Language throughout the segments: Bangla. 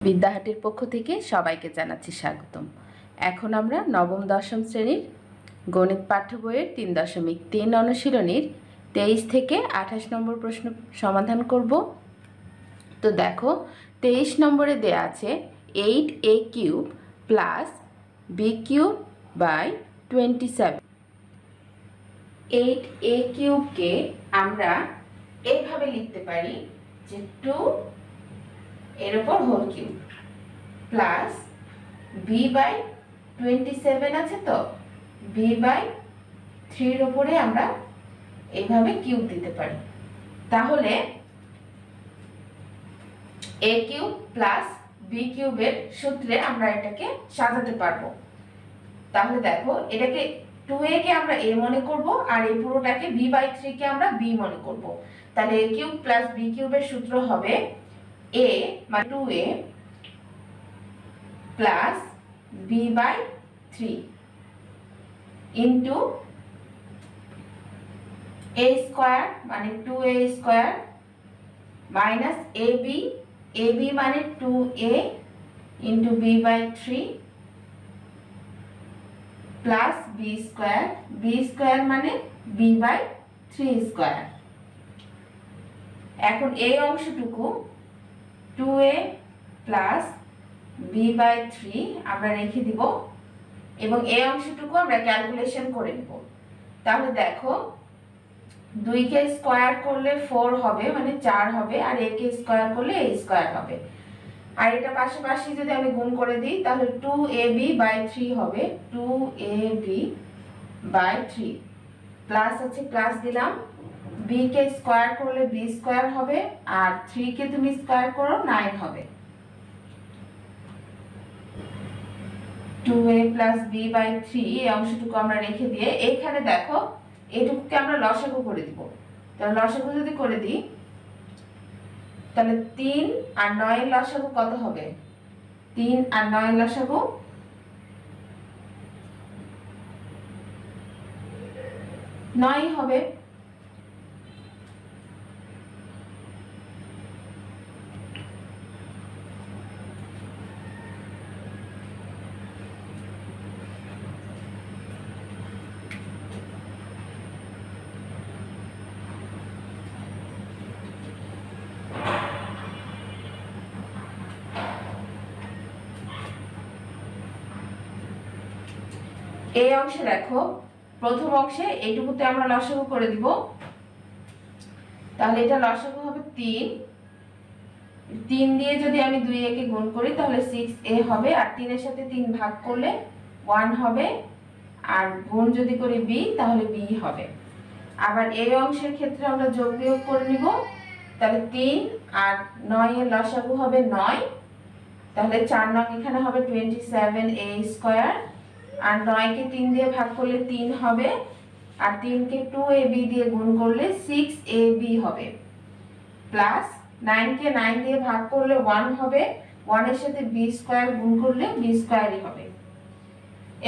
বিদ্যাহাটের পক্ষ থেকে সবাইকে জানাচ্ছি স্বাগতম। এখন আমরা নবম, দশম শ্রেণির গণিত পাঠ্য বইয়ের তিন দশমিক তিন অনুশীলনীর তেইশ থেকে আঠাশ নম্বর প্রশ্ন সমাধান করব। তো দেখো, তেইশ নম্বরে দেয়া আছে eight a cube plus b cube by twenty seven. Eight a কিউবকে আমরা এইভাবে লিখতে পারি যে টু এর উপর whole cube plus b by twenty seven আছে তো? বি বাই থ্রির ওপরে আমরা এইভাবে কিউব দিতে পারি। তাহলে এ কিউব প্লাস বি কিউবের সূত্রে আমরা এটাকে সাজাতে পারব। তাহলে দেখো, এটাকে টু এ কে আমরা এ মনে করব আর এই পুরোটাকে বি বাই থ্রি কে আমরা বি মনে করব। তাহলে এ কিউব প্লাস বি কিউবের সূত্র হবে a মানে two a plus b by three into a square মানে two a square minus a b a b মানে two a into b by three plus b square b square মানে বি বাই থ্রি স্কোয়ার এখন এই অংশটুকু two a plus b by three আমরা রেখে দিব এবং এই অংশটুকু আমরা ক্যালকুলেশন করে নেব। তাহলে দেখো, দুইকে স্কোয়ার করলে ফোর হবে মানে চার হবে, আর একে স্কোয়ার করলে এ স্কোয়ার হবে। আর এটা পাশাপাশি যদি আমি গুণ করে দিই, তাহলে two a b by three হবে two a b by three plus আছে প্লাস দিলাম বি কে স্কোয়ার করলে বি স্কোয়ার হবে আর থ্রি কে তুমি স্কোয়ার করো নাইন হবে। Two a plus b by three এই অংশটুকু আমরা রেখে দিয়ে এইখানে দেখো, এটুকুকে আমরা লসাগু করে দিব। তাহলে লসাগু যদি করে দিই, তাহলে তিন আর নয় লসাগু কত হবে? তিন আর নয় লসাগু নয় হবে। এই অংশে দেখো, প্রথম অংশে এইটুকুতে আমরা লসাগু করে দিব। তাহলে এটা লসাগু হবে তিন। তিন দিয়ে যদি আমি দুই একে গুণ করি, তাহলে সিক্স এ হবে। আর তিনের সাথে তিন ভাগ করলে ওয়ান হবে। আর গুণ যদি করি বি তাহলে বি হবে। আবার এই অংশের ক্ষেত্রে আমরা যোগ বিয়োগ করে নিব। তাহলে তিন আর নয় এর লসাগু হবে নয়। তাহলে চার নং এখানে হবে টোয়েন্টি সেভেন এ স্কোয়ার আর নয়কে তিন দিয়ে ভাগ করলে তিন হবে, আর তিনকে টু এ বি দিয়ে গুণ করলে সিক্স এ বি হবে। প্লাস নাইনকে নাইন দিয়ে ভাগ করলে ওয়ান হবে ওয়ানের সাথে বি স্কোয়ার গুণ করলে বি স্কোয়ারই হবে।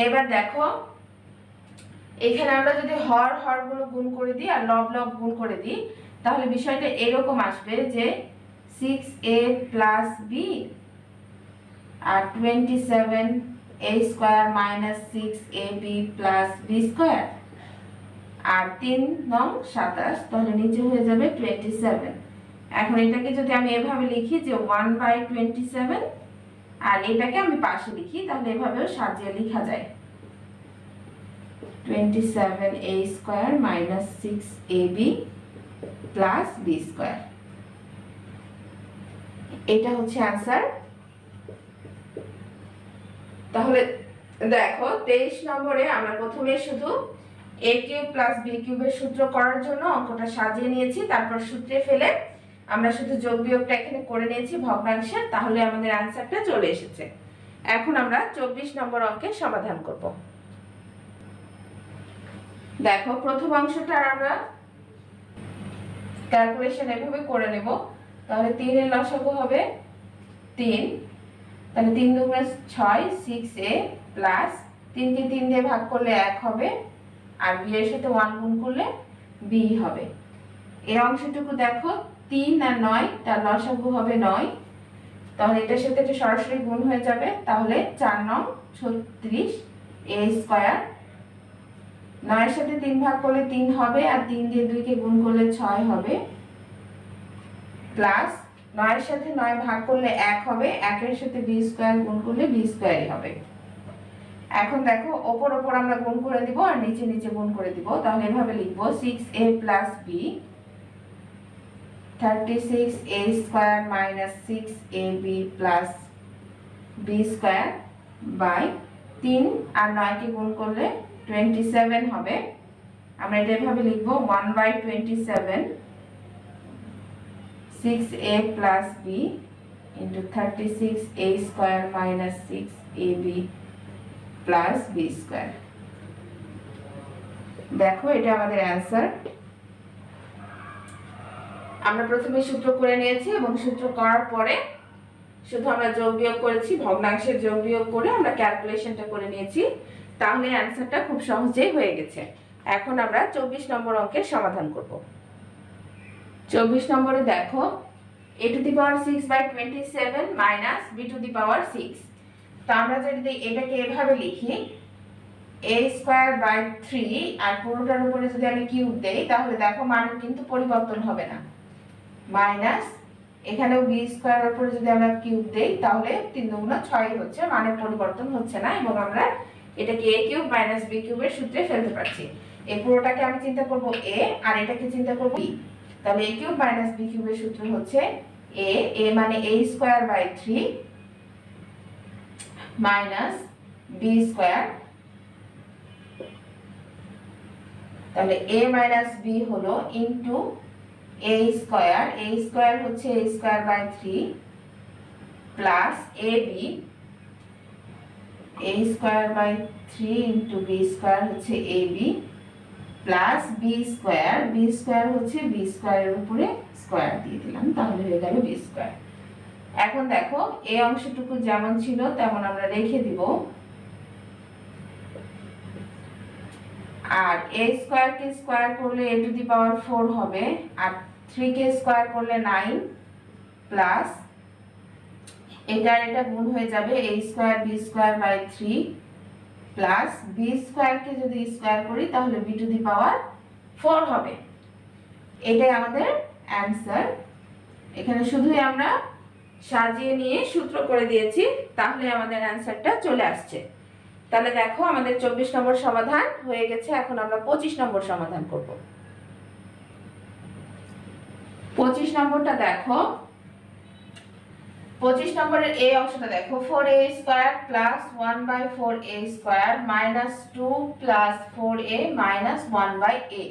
এবার দেখো, এখানে আমরা যদি হর হরগুলো গুণ করে দিই আর লব লব গুণ করে দিই, তাহলে বিষয়টা এরকম আসবে যে six A plus B R twenty seven a square minus six a b plus b square আর তিন নং সাতাশ, তাহলে নিচে হয়ে যাবে টোয়েন্টি সেভেন এখন এটাকে যদি আমি এভাবে লিখি যে ওয়ান বাই টোয়েন্টি সেভেন আর এটাকে আমি পাশে লিখি, তাহলে এভাবেও সাজিয়ে লেখা যায়। Twenty seven a square minus six a b plus b square এটা হচ্ছে আনসার তাহলে দেখো, তেইশ নম্বরে আমরা প্রথমে শুধু এ কিউব প্লাস বি কিউবের সূত্র করার জন্য অঙ্কটা সাজিয়ে নিয়েছি। তারপর সূত্রে ফেলে আমরা শুধু যোগ বিয়োগটা এখানে করে নিয়েছি ভগ্নাংশের তাহলে আমাদের আনসারটা চলে এসেছে। এখন আমরা চব্বিশ নম্বর অঙ্কের সমাধান করব। দেখো, প্রথম অংশটা আমরা ক্যালকুলেশন এভাবে করে নেব। তাহলে তিনের লসাগু হবে তিন। তাহলে তিন দুগুণে ছয় সিক্স এ প্লাস তিনকে তিন দিয়ে ভাগ করলে এক হবে, আর বি এর সাথে ওয়ান গুণ করলে বি হবে। এই অংশটুকু দেখো, তিন আর নয়, তার লসাগু হবে নয়। তাহলে এটার সাথে এটা সরাসরি গুণ হয়ে যাবে, তাহলে চার নং ছত্রিশ এ স্কোয়ার নয়ের সাথে তিন ভাগ করলে তিন হবে, আর তিন দিয়ে দুইকে গুণ করলে ছয় হবে। প্লাস নয়ের সাথে নয় ভাগ করলে এক হবে, একের সাথে বি স্কোয়ার গুণ করলে বি স্কোয়ারই হবে। এখন দেখো, ওপর ওপর আমরা গুণ করে দিব আর নিচে নিচে গুণ করে দিব। তাহলে এভাবে লিখব six a plus b thirty six a square minus six a b plus b square by তিন। আর নয়কে গুণ করলে টোয়েন্টি সেভেন হবে। আমরা এটা এভাবে লিখব one by twenty seven six a plus b into thirty six a square minus six a b plus b square দেখো, এটা আমাদের অ্যান্সার আমরা প্রথমে সূত্র করে নিয়েছি এবং সূত্র করার পরে শুধু আমরা যোগ বিয়োগ করেছি, ভগ্নাংশের যোগ বিয়োগ করে আমরা ক্যালকুলেশনটা করে নিয়েছি। তাহলে অ্যান্সারটা খুব সহজেই হয়ে গেছে। এখন আমরা চব্বিশ নম্বর অঙ্কের সমাধান করব। চব্বিশ নম্বরে দেখো a to the power six by twenty seven minus b to the power six তো আমরা যদি এটাকে এভাবে লিখি এ স্কোয়ার বাই থ্রি আর পুরোটার উপরে যদি আমি কিউব দেই, তাহলে দেখো মানের কিন্তু পরিবর্তন হবে না। মাইনাস এখানেও বি স্কোয়ার উপরে যদি আমরা কিউব দেই, তাহলে তিন দুগুণ ছয় হচ্ছে মানের পরিবর্তন হচ্ছে না, এবং আমরা এটাকে এ কিউব মাইনাস বি কিউবের সূত্রে ফেলতে পারছি। এই পুরোটাকে আমি চিন্তা করব এ আর এটাকে চিন্তা করব বি তাহলে এ কিউব মাইনাস বি কিউবের সূত্র হচ্ছে এ এ মানে a square by three minus b square. তাহলে এ মাইনাস বি হলো into a square a square হচ্ছে a square by three plus a b a square by three into b square হচ্ছে a b plus b square b square হচ্ছে বি স্কোয়ারের উপরে স্কোয়ার দিয়ে দিলাম, তাহলে হয়ে গেল বি স্কোয়ার এখন দেখো, এই অংশটুকু যেমন ছিল, তেমন আমরা রেখে দিব। আর এ স্কোয়ার কে স্কোয়ার করলে এ টু দি পাওয়ার ফোর হবে, আর থ্রি কে স্কোয়ার করলে নাইন প্লাস এটা আর এটা গুণ হয়ে যাবে a square b square by three plus b স্কোয়ারকে যদি স্কোয়ার করি, তাহলে b to the power four হবে। এটাই আমাদের অ্যান্সার এখানে শুধুই আমরা সাজিয়ে নিয়ে সূত্র করে দিয়েছি, তাহলে আমাদের অ্যান্সারটা চলে আসছে। তাহলে দেখো, আমাদের চব্বিশ নম্বর সমাধান হয়ে গেছে, এখন আমরা পঁচিশ নম্বর সমাধান করব। পঁচিশ নম্বরটা দেখো পঁচিশ নম্বরের এই অংশটা দেখো four a square plus one by four a square minus two plus four a minus one by a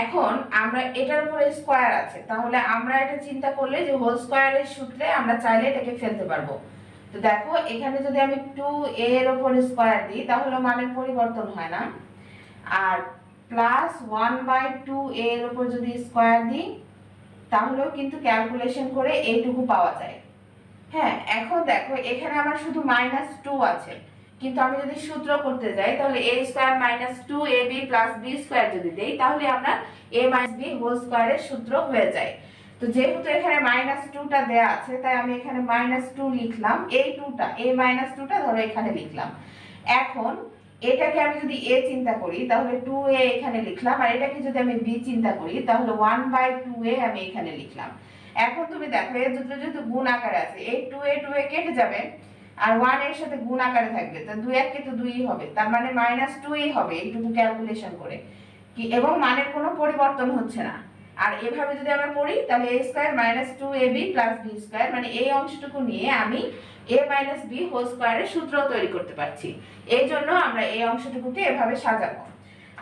এখন আমরা এটার উপরে স্কোয়ার আছে, তাহলে আমরা এটা চিন্তা করলে যে হোল স্কোয়ারের সূত্রে আমরা চাইলে এটাকে ফেলতে পারব। তো দেখো, এখানে যদি আমি টু এর ওপর স্কোয়ার দিই, তাহলে মানের পরিবর্তন হয় না। আর প্লাস ওয়ান বাই টু এর ওপর যদি স্কোয়ার দিই তাহলেও কিন্তু ক্যালকুলেশন করে এইটুকু পাওয়া যায়। হ্যাঁ এখন দেখো, এখানে আমার শুধু মাইনাস টু আছে। কিন্তু আমি যদি সূত্র করতে যাই, তাহলে a square minus two a b plus b square যদি দেই, তাহলে আমরা এ মাইনাস বি হোল স্কোয়ারের সূত্র হয়ে যায়। তো যেহেতু এখানে মাইনাস টুটা দেয়া আছে, তাই আমি এখানে মাইনাস টু লিখলাম এই টুটা এ মাইনাস টুটা ধরো এখানে লিখলাম। এখন এটাকে আমি যদি এ চিন্তা করি, তাহলে টু এ এখানে লিখলাম, আর এটাকে যদি আমি বি চিন্তা করি, তাহলে ওয়ান বাই টু এ আমি এখানে লিখলাম। এখন তুমি দেখো, এর দুটো যেহেতু গুণ আকারে আছে, এই টু এ টু এ কেটে যাবে, আর ওয়ানের সাথে গুণ আকারে থাকবে, তো দুই এককে তো দুই হবে, তার মানে মাইনাস টুই হবে, এইটুকু ক্যালকুলেশন করে। কি, এবং মানের কোনো পরিবর্তন হচ্ছে না। আর এভাবে যদি আমরা পড়ি, তাহলে a square minus two a b plus b square মানে এই অংশটুকু নিয়ে আমি এ মাইনাস বি হোল স্কোয়ারের সূত্র তৈরি করতে পারছি। এই জন্য আমরা এই অংশটুকুকে এভাবে সাজাবো।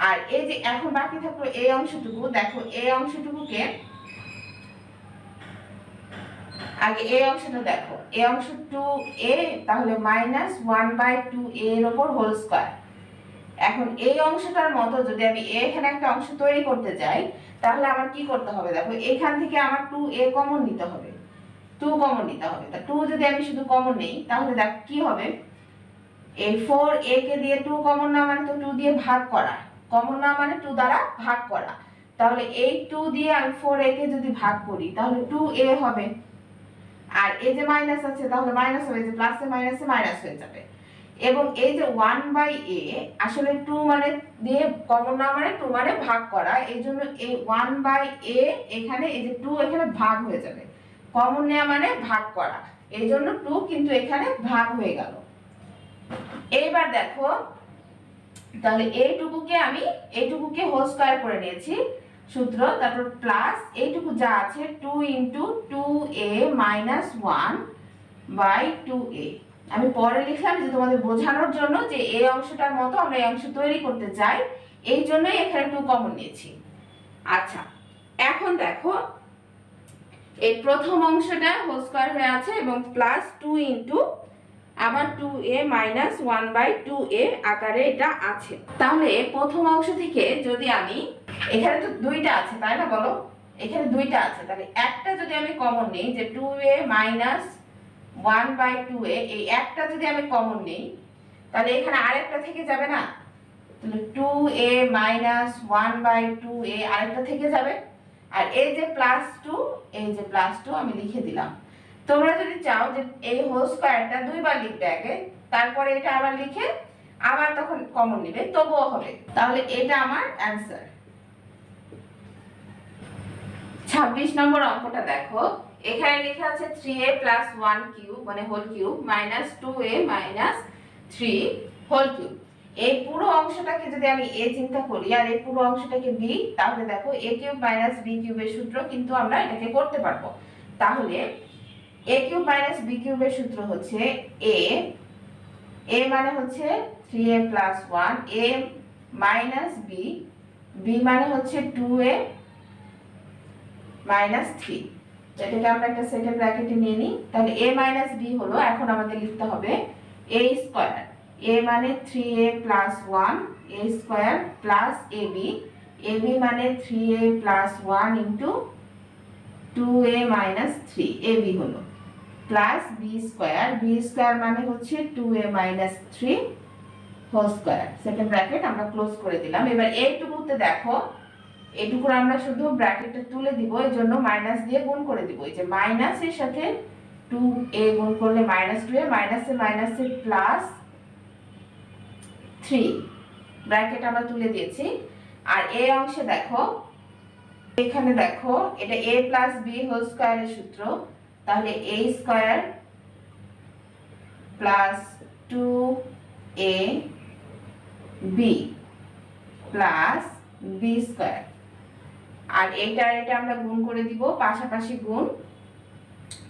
আর এই যে এখন বাকি থাকল এই অংশটুকু, দেখো এই অংশটুকুকে আগে এই অংশটা দেখো। এই অংশ টু এ তাহলে মাইনাস ওয়ান বাই টু এর ওপর হোল স্কোয়ার এখন এই অংশটার মতো যদি আমি এখানে একটা অংশ তৈরি করতে যাই তাহলে আমার কি করতে হবে? দেখো, এখান থেকে আমার টু এ কমন নিতে হবে। টু কমন নিতে হবে। তা টু যদি আমি শুধু কমন নেই, তাহলে দেখ, কি হবে? এই ফোর এ কে দিয়ে টু কমন না মানে তো টু দিয়ে ভাগ করা। কমন না মানে টু দ্বারা ভাগ করা। তাহলে এই টু দিয়ে আমি ফোর এ কে যদি ভাগ করি, তাহলে টু এ হবে। আর এ যে মাইনাস আছে, তাহলে মাইনাস হবে যে প্লাসে মাইনাসে মাইনাস হয়ে যাবে। এবং এই যে ওয়ান বাই এ আসলে টু মানে দিয়ে কমন না মানে টু মানে ভাগ করা, এই জন্য এই ওয়ান বাই এ এখানে এই যে টু এখানে ভাগ হয়ে যাবে। কমন নেওয়া মানে ভাগ করা, এই জন্য টু কিন্তু এখানে ভাগ হয়ে গেল। এইবার দেখো, তাহলে এইটুকুকে আমি, এইটুকুকে হোল স্কয়ার করে নিয়েছি সূত্র, তারপর প্লাস এইটুকু যা আছে two into two a minus one by two a আমি পরে লিখলাম যে তোমাদের বোঝানোর জন্য যে এই অংশটার মতো আমরা এই অংশ তৈরি করতে চাই। এই জন্যই এখানে টু কমন নিয়েছি। আচ্ছা এখন দেখো, এই প্রথম অংশটা হোল স্কয়ার হয়ে আছে এবং প্লাস টু ইন্টু আবার two a minus one by two a আকারে এটা আছে। তাহলে প্রথম অংশ থেকে যদি আমি, এখানে তো দুইটা আছে, তাই না বলো? এখানে দুইটা আছে, তাহলে একটা যদি আমি কমন নিই যে two a minus one by two a, এই একটা যদি আমি কমন নিই, তাহলে এখানে আরেকটা থেকে যাবে না? Two a minus one by two a আরেকটা থেকে যাবে। আর এই যে প্লাস টু এই যে প্লাস টু আমি লিখে দিলাম। তোমরা যদি চাও যে এই হোল স্কয়ারটা দুইবার লিখবে আগে, তারপরে এটা আবার লিখে আবার তখন কমন নিবে, তবুও হবে। তাহলে এটা আমার অ্যান্সার। ছাব্বিশ নম্বর অঙ্কটা দেখো। এখানে লেখা আছে three a plus one cube মানে whole cube minus two a minus three whole cube এই পুরো অংশটাকে যদি আমি এ চিন্তা করি, আর এই পুরো অংশটাকে বি তাহলে দেখো এ কিউব মাইনাস বি কিউবের সূত্র কিন্তু আমরা এটাকে করতে পারব। তাহলে এ কিউব মাইনাস বি কিউবের সূত্র হচ্ছে এ এ মানে হচ্ছে three a plus one a minus b b মানে হচ্ছে টু এ মাইনাস থ্রি এটাকে আমরা একটা সেকেন্ড ব্র্যাকেটে নিয়ে নিই। তাহলে এ মাইনাস বি হলো এখন আমাদের লিখতে হবে এ স্কোয়ার এ মানে three a plus one a square plus a b a b মানে three a plus one into two a minus three a b হলো। Plus b square b square মানে হচ্ছে two a minus three whole square second bracket আমরা ক্লোজ করে দিলাম। এবার এইটুকুতে দেখো। এটুকুর আমরা শুধু ব্র্যাকেটটা তুলে দিব এই জন্য মাইনাস দিয়ে গুণ করে দিব। এই যে মাইনাসের সাথে টু এ গুণ করলে মাইনাস টু এ মাইনাসে মাইনাসে প্লাস থ্রি ব্র্যাকেট আমরা তুলে দিয়েছি। আর এই অংশে দেখো, এখানে দেখো, এটা এ প্লাস বি হোল স্কোয়ারের সূত্র। তাহলে a square plus two a b plus b square আর এটা আর এটা আমরা গুণ করে দিব, পাশাপাশি গুণ।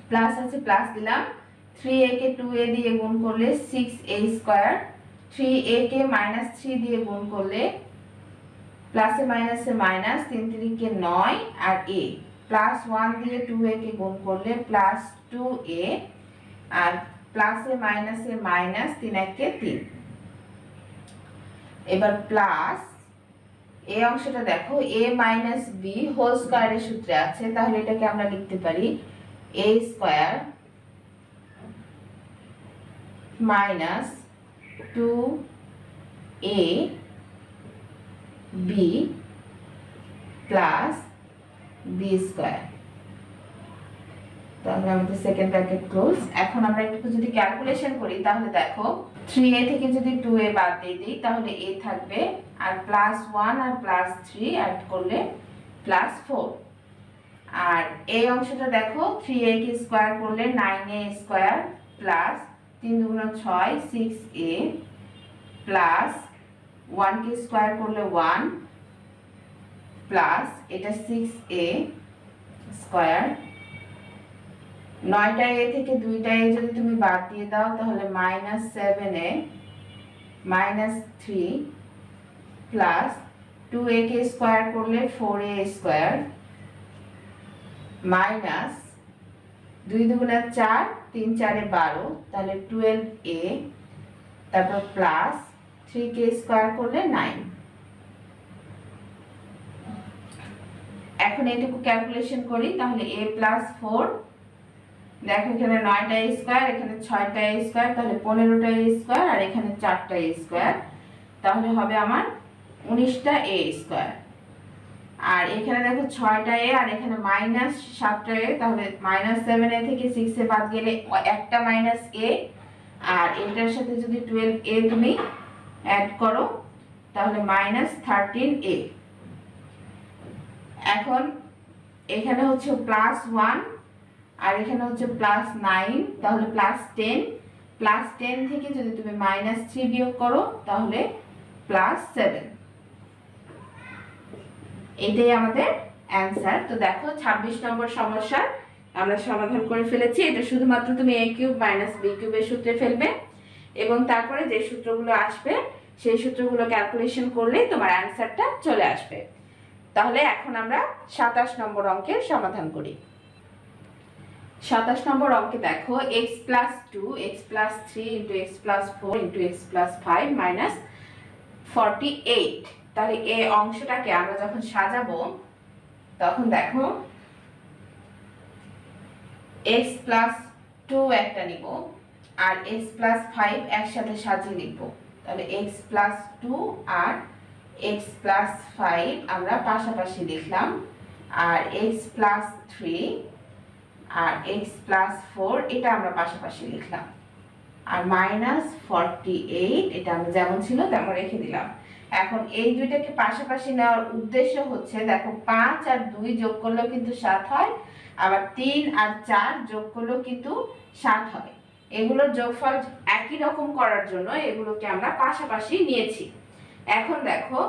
প্লাস আছে, প্লাস দিলাম। থ্রি এ কে টু এ দিয়ে গুণ করলে six a square three a K minus three দিয়ে গুণ করলে প্লাসে মাইনাসে মাইনাস তিন তিরিকে নয় আর এ প্লাস ওয়ান দিয়ে টু এ কে গুণ করলে প্লাস টু এ আর প্লাসে মাইনাসে মাইনাস তিন একে তিন। এবার প্লাস এই অংশটা দেখো, এ মাইনাস বি হোল স্কোয়ারের সূত্রে আছে, তাহলে এটাকে আমরা লিখতে পারি a square minus two a b plus b square তাহলে আমাদের সেকেন্ড ব্র্যাকেট ক্লোজ এখন আমরা একটু যদি ক্যালকুলেশন করি, তাহলে দেখো থ্রি এ থেকে যদি টু এ বাদ দিয়ে দিই, তাহলে এ থাকবে আর প্লাস ওয়ান আর প্লাস থ্রি অ্যাড করলে প্লাস ফোর আর এই অংশটা দেখো থ্রি এ কে স্কোয়ার করলে নাইন এ স্কোয়ার প্লাস তিন দুগুণ ছয় সিক্স এ প্লাস ওয়ান কে স্কোয়ার করলে ওয়ান প্লাস এটা সিক্স এ স্কোয়ার নয়টা এ থেকে দুইটা এ যদি তুমি বাদ দিয়ে দাও, তাহলে minus seven a minus three plus two a K square করলে ফোর এ স্কোয়ার মাইনাস দুই দুগুণে চার, তিন চারে বারো, তাহলে টুয়েলভ এ তারপর প্লাস থ্রি কে স্কোয়ার করলে নাইন এখন এটুকু ক্যালকুলেশন করি, তাহলে এ প্লাস ফোর দেখো, এখানে নয়টা স্কোয়ার এখানে ছয়টা স্কোয়ার তাহলে পনেরোটা স্কোয়ার আর এখানে চারটা স্কোয়ার তাহলে হবে আমার উনিশটা এ স্কোয়ার আর এখানে দেখো ছয়টা এ আর এখানে মাইনাস সাতটা এ তাহলে মাইনাস সেভেন এ থেকে সিক্স বাদ গেলে একটা মাইনাস এ আর এটার সাথে যদি টুয়েলভ এ তুমি অ্যাড করো, তাহলে মাইনাস থার্টিন এ এখন এখানে হচ্ছে প্লাস ওয়ান আর এখানে হচ্ছে প্লাস নাইন তাহলে প্লাস টেন প্লাস টেন থেকে যদি তুমি মাইনাস থ্রি বিয়োগ করো, তাহলে প্লাস সেভেন এটাই আমাদের অ্যান্সার তো দেখো, ছাব্বিশ নম্বর সমস্যার আমরা সমাধান করে ফেলেছি। এটা শুধুমাত্র তুমি এ কিউব মাইনাস বি কিউবের সূত্রে ফেলবে। এবং তারপরে যে সূত্রগুলো আসবে, সেই সূত্রগুলো ক্যালকুলেশন করলেই তোমার অ্যান্সারটা চলে আসবে। তাহলে এখন আমরা সাতাশ নম্বর অঙ্কের সমাধান করি। সাতাশ নম্বর অঙ্কে দেখো x plus two x plus three into x plus four into x plus five minus forty eight তাহলে এই অংশটাকে আমরা যখন সাজাবো, তখন দেখো এক্স প্লাস টু একটা নিব আর এক্স প্লাস ফাইভ একসাথে সাজিয়ে লিখব। তাহলে এক্স প্লাস টু আর এক্স প্লাস ফাইভ আমরা পাশাপাশি লিখলাম। আর এক্স প্লাস থ্রি আর এক্স প্লাস ফোর এটা আমরা পাশাপাশি লিখলাম। আর মাইনাস ফর্টি এইট এটা আমরা যেমন ছিল তেমন রেখে দিলাম। এখন এই দুইটাকে পাশাপাশি নেওয়ার উদ্দেশ্য হচ্ছে, দেখো পাঁচ আর দুই যোগ করলেও কিন্তু সাত হয়, আবার তিন আর চার যোগ করলেও কিন্তু সাত হয়। এগুলোর যোগফল একই রকম করার জন্য এগুলোকে আমরা পাশাপাশি নিয়েছি। এখন দেখো,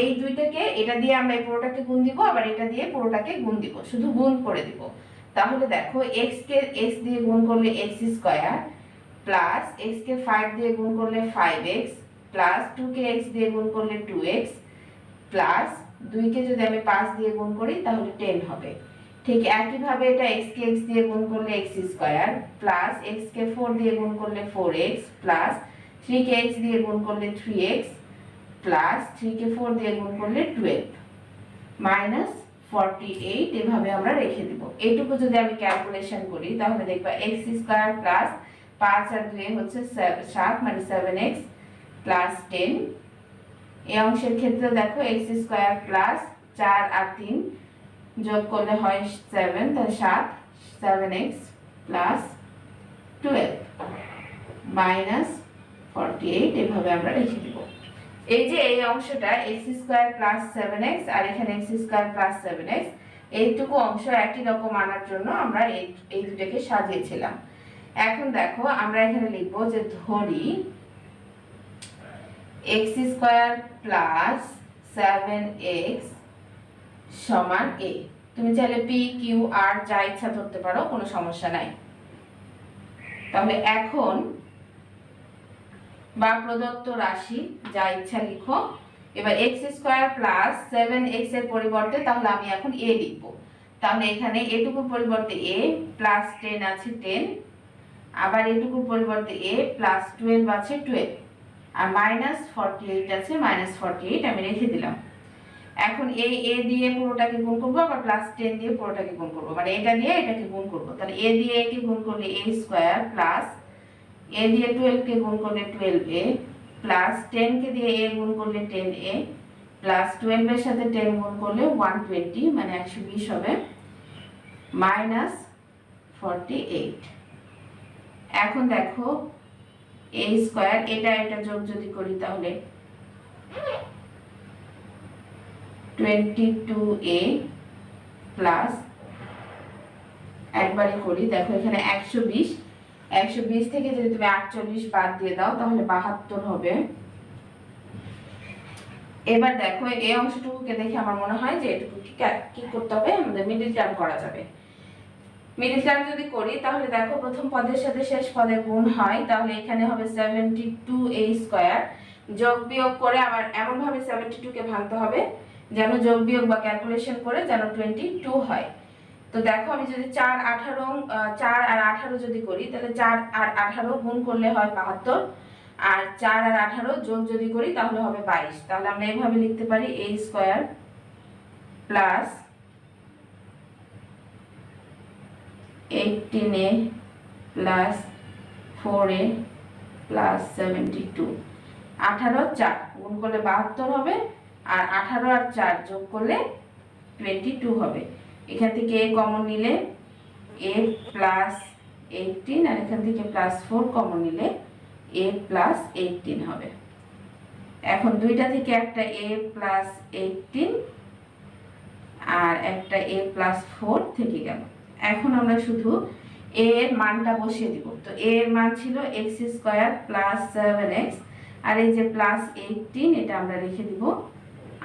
এই দুইটাকে, এটা দিয়ে আমরা এই পুরোটাকে গুণ দিব, আবার এটা দিয়ে পুরোটাকে গুণ দিব, শুধু গুণ করে দিব। তাহলে দেখো এক্স কে এক্স দিয়ে গুণ করলে এক্স স্কোয়ার প্লাস এক্স কে ফাইভ দিয়ে গুণ করলে ফাইভ এক্স প্লাস টু কে এক্স দিয়ে গুণ করলে টু এক্স প্লাস দুইকে যদি আমি পাঁচ দিয়ে গুণ করি, তাহলে টেন হবে। ঠিক একইভাবে এটা এক্স কে এক্স দিয়ে গুণ করলে এক্স স্কোয়ার প্লাস এক্স কে ফোর দিয়ে গুণ করলে ফোর এক্স প্লাস থ্রি কে এক্স দিয়ে গুণ করলে থ্রি এক্স প্লাস থ্রি কে ফোর দিয়ে গুণ করলে টুয়েলভ মাইনাস ফর্টি এইট এভাবে আমরা রেখে দিব। এইটুকু যদি আমি ক্যালকুলেশন করি, তাহলে দেখবা এক্স স্কোয়ার প্লাস পাঁচ আর দুই হচ্ছে সাত মানে সেভেন এক্স প্লাস টেন এই অংশের ক্ষেত্রে দেখো এক্স স্কোয়ার প্লাস চার আর তিন যোগ করলে হয় সেভেন তাহলে সাত seven x plus twelve minus forty eight এভাবে আমরা রেখে দিব। এই যে এই অংশটা x square plus seven x আর এখানে x square plus seven x এইটুকু অংশ একই রকম আনার জন্য আমরা এই দুটাকে সাজিয়েছিলাম। এখন দেখো আমরা এখানে লিখব যে ধরি x square plus seven x সমান এ তুমি চাইলে পি কিউ আর যা ইচ্ছা ধরতে পারো, কোনো সমস্যা নাই। তাহলে এখন বা প্রদত্ত রাশি, যা ইচ্ছা লিখো। এবার এক্স স্কোয়ার প্লাস সেভেন এক্সের পরিবর্তে তাহলে আমি এখন এ লিখব। তাহলে এখানে এটুকুর পরিবর্তে এ প্লাস টেন আছে টেন আবার এটুকুর পরিবর্তে এ প্লাস টুয়েলভ আছে টুয়েলভ আর মাইনাস ফর্টি এইট আছে মাইনাস ফর্টি এইট আমি রেখে দিলাম। এখন এই এ দিয়ে পুরোটাকে গুণ করব, আবার প্লাস টেন দিয়ে পুরোটাকে গুণ করব। মানে এটা দিয়ে এটাকে গুণ করব। তাহলে এ দিয়ে একে গুণ করলে এ স্কোয়ার প্লাস এ দিয়ে টুয়েলভকে গুণ করলে টুয়েলভ এ প্লাস টেনকে দিয়ে এ গুণ করলে টেন এ প্লাস টুয়েলভের সাথে টেন গুণ করলে ওয়ান টোয়েন্টি মানে একশো বিশ হবে মাইনাস ফর্টি এইট এখন দেখো এ স্কোয়ার এটা এটা যোগ যদি করি তাহলে টোয়েন্টি টু এ প্লাস একবারে করি, দেখো এখানে একশো বিশ একশো বিশ থেকে যদি তুমি আটচল্লিশ বাদ দিয়ে দাও, তাহলে বাহাত্তর হবে। এবার দেখো, এই অংশটুকুকে দেখে আমার মনে হয় যে এটুকু কি করতে হবে? আমাদের মিডিল টার্ম করা যাবে। মিডিল টার্ম যদি করি, তাহলে দেখো, প্রথম পদের সাথে শেষ পদে গুণ হয়, তাহলে এখানে হবে সেভেন্টি টু এ স্কোয়ার যোগ বিয়োগ করে আবার এমনভাবে সেভেন্টি টুকে ভাঙতে হবে, যেন যোগ বিয়োগ বা ক্যালকুলেশন করে যেন টোয়েন্টি টু হয়। তো দেখো, আমি যদি চার আঠারো চার আর আঠারো যদি করি, তাহলে চার আর আঠারো গুণ করলে হয় বাহাত্তর। আর চার আর আঠারো যোগ যদি করি, তাহলে হবে বাইশ। তাহলে আমরা এইভাবে লিখতে পারি a square plus eighteen a plus four a plus seventy two আঠারো চার গুণ করলে বাহাত্তর হবে, আর আঠারো আর চার যোগ করলে টোয়েন্টি টু হবে। এখান থেকে এ কমন নিলে এ প্লাস এইটিন আর এখান থেকে প্লাস ফোর কমন নিলে এ প্লাস এইটিন হবে। এখন দুইটা থেকে একটা এ প্লাস এইটিন আর একটা এ প্লাস ফোর থেকে গেল। এখন আমরা শুধু এ এর মানটা বসিয়ে দিব। তো এ এর মান ছিল x square plus seven x আর এই যে প্লাস এইটিন এটা আমরা রেখে দিব।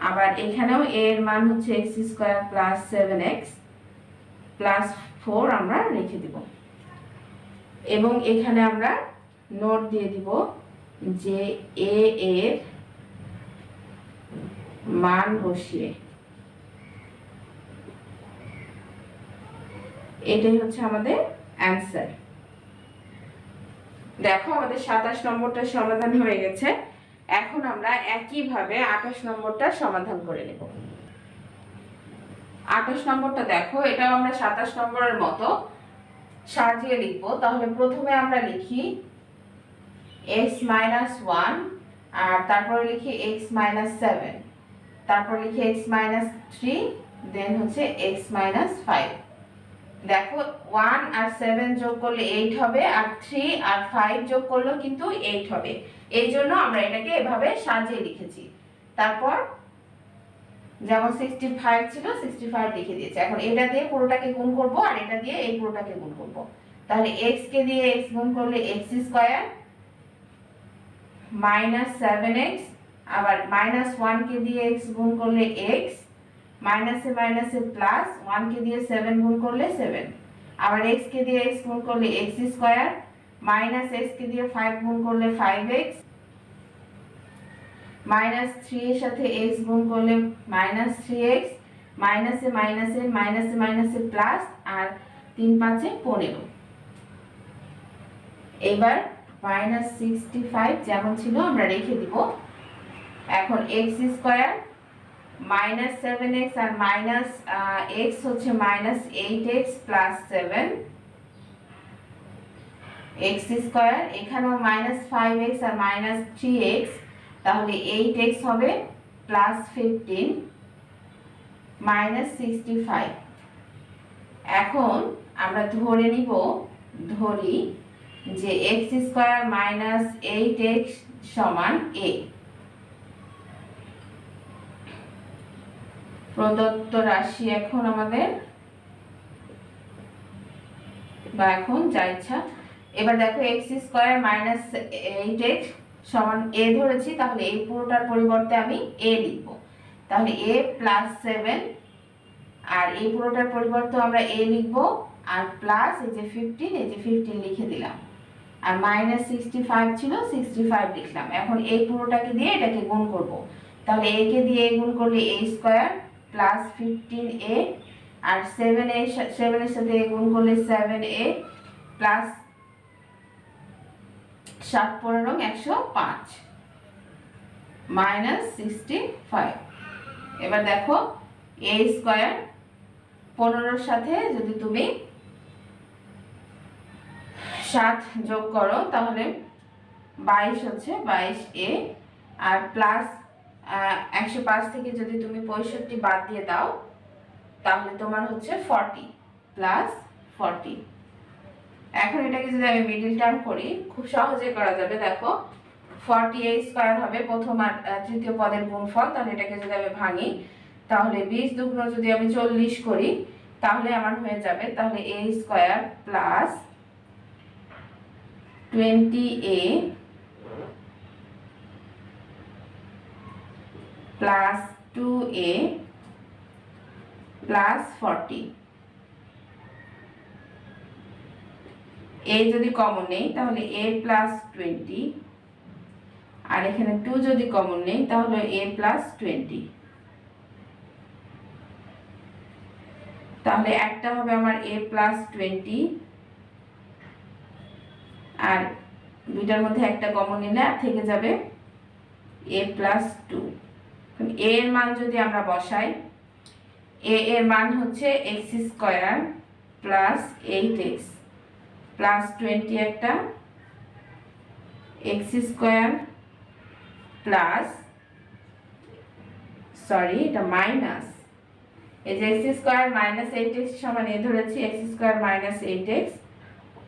আবার এখানেও এ এর মান হচ্ছে x square plus seven x plus four আমরা রেখে দিব। এবং এখানে আমরা নোট দিয়ে দিব যে এ এর মান বসিয়ে। এটাই হচ্ছে আমাদের অ্যান্সার দেখো আমাদের সাতাশ নম্বরটা সমাধান হয়ে গেছে। এখন আমরা একইভাবে আঠাশ নম্বরটা সমাধান করে নেব। আঠাশ নম্বরটা দেখো, এটাও আমরা সাতাশ নম্বরের মতো সাজিয়ে লিখব। তাহলে প্রথমে আমরা লিখি এক্স মাইনাস ওয়ান আর তারপরে লিখি এক্স মাইনাস সেভেন তারপর লিখি এক্স মাইনাস থ্রি দেন হচ্ছে এক্স মাইনাস ফাইভ দেখো ওয়ান আর সেভেন যোগ করলে এইট হবে, আর থ্রি আর ফাইভ যোগ করলেও কিন্তু এইট হবে। এই জন্য আমরা এটাকে এভাবে সাজিয়ে লিখেছি তারপর যেমন সিক্সটি ফাইভ ছিল সিক্সটি ফাইভ লিখে দিয়েছে। এখন এটা দিয়ে পুরোটাকে গুণ করব আর এটা দিয়ে এই পুরোটাকে গুণ করব। তাহলে এক্স কে দিয়ে এক্স গুণ করলে x square minus seven x আবার মাইনাস ওয়ানকে দিয়ে এক্স গুণ করলে এক্স মাইনাসে মাইনাসে প্লাস ওয়ানকে দিয়ে সেভেন গুণ করলে সেভেন আবার এক্স কে দিয়ে এক্স গুণ করলে এক্স স্কোয়ার মাইনাস এক্স কে দিয়ে ফাইভ গুণ করলে ফাইভ এক্স মাইনাস থ্রি এর সাথে এক্স গুণ করলে মাইনাস থ্রি এক্স মাইনাসে মাইনাসে মাইনাসে মাইনাসে প্লাস আর তিন পাঁচে পনেরো। এবার মাইনাস সিক্সটি ফাইভ যেমন ছিল আমরা রেখে দিব। এখন x square minus seven x আর মাইনাস এক্স হচ্ছে minus eight x plus seven x square এখানেও মাইনাস ফাইভ এক্স আর মাইনাস থ্রি এক্স তাহলে এইট এক্স হবে plus fifteen minus sixty five এখন আমরা ধরে নিব, ধরি যে x square minus eight x সমান এ প্রদত্ত রাশি এখন আমাদের বা এখন যা ইচ্ছা। এবার দেখো x square minus eight x সমান এ ধরেছি, তাহলে এই পুরোটার পরিবর্তে আমি এ লিখব। তাহলে এ প্লাস সেভেন আর এই পুরোটার পরিবর্তে আমরা এ লিখব, আর প্লাস এই যে ফিফটিন এই যে ফিফটিন লিখে দিলাম। আর মাইনাস সিক্সটি ফাইভ ছিল সিক্সটি ফাইভ লিখলাম। এখন এই পুরোটাকে দিয়ে এটাকে গুণ করব। তাহলে এ কে দিয়ে গুণ করলে a square plus fifteen a R seven a সেভেনের সাথে এ গুণ করলে সেভেন এ প্লাস সাত পনেরো একশো পাঁচ। Minus sixty five. এবার দেখো, এ স্কোয়ার পনেরোর সাথে যদি তুমি সাত যোগ করো, তাহলে বাইশ হচ্ছে বাইশ এ। আর প্লাস একশো পাঁচ থেকে যদি তুমি পঁয়ষট্টি বাদ দিয়ে দাও, তাহলে তোমার হচ্ছে ফর্টি, প্লাস ফর্টি। এখন এটাকে যদি আমি মিডিল টার্ম করি, খুব সহজে করা যাবে, দেখো ফর্টি এ স্কোয়ার হবে প্রথম আর তৃতীয় পদের গুণফল, তাহলে এটাকে যদি আমি ভাঙি, তাহলে বিশ দুগ্ন যদি আমি চল্লিশ করি, তাহলে আমার হয়ে যাবে, তাহলে a square plus twenty a plus two a plus forty a যদি কমন নেই, তাহলে এ প্লাস টোয়েন্টি আর এখানে টু যদি কমন নেই, তাহলে এ প্লাস টোয়েন্টি তাহলে একটা হবে আমার এ প্লাস টোয়েন্টি আর দুইটার মধ্যে একটা কমন নিলে আর থেকে যাবে এ প্লাস টু এর মান যদি আমরা বসাই এ এর মান হচ্ছে x square plus eight x plus twenty একটা, এক্স স্কোয়ার প্লাস, সরি, এটা মাইনাস। এই যে x square minus eight x সমান এ ধরেছি, x square minus eight x,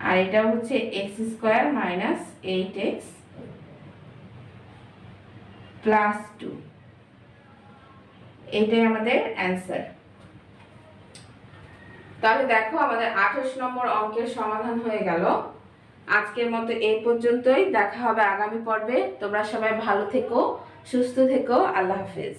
আর এটা হচ্ছে x square minus eight x plus two. এইটাই আমাদের অ্যান্সার। তাহলে দেখো আমাদের আঠাশ নম্বর অঙ্কের সমাধান হয়ে গেল। আজকের মতো এই পর্যন্তই। দেখা হবে আগামী পর্বে। তোমরা সবাই ভালো থেকো, সুস্থ থেকো। আল্লাহ হাফেজ।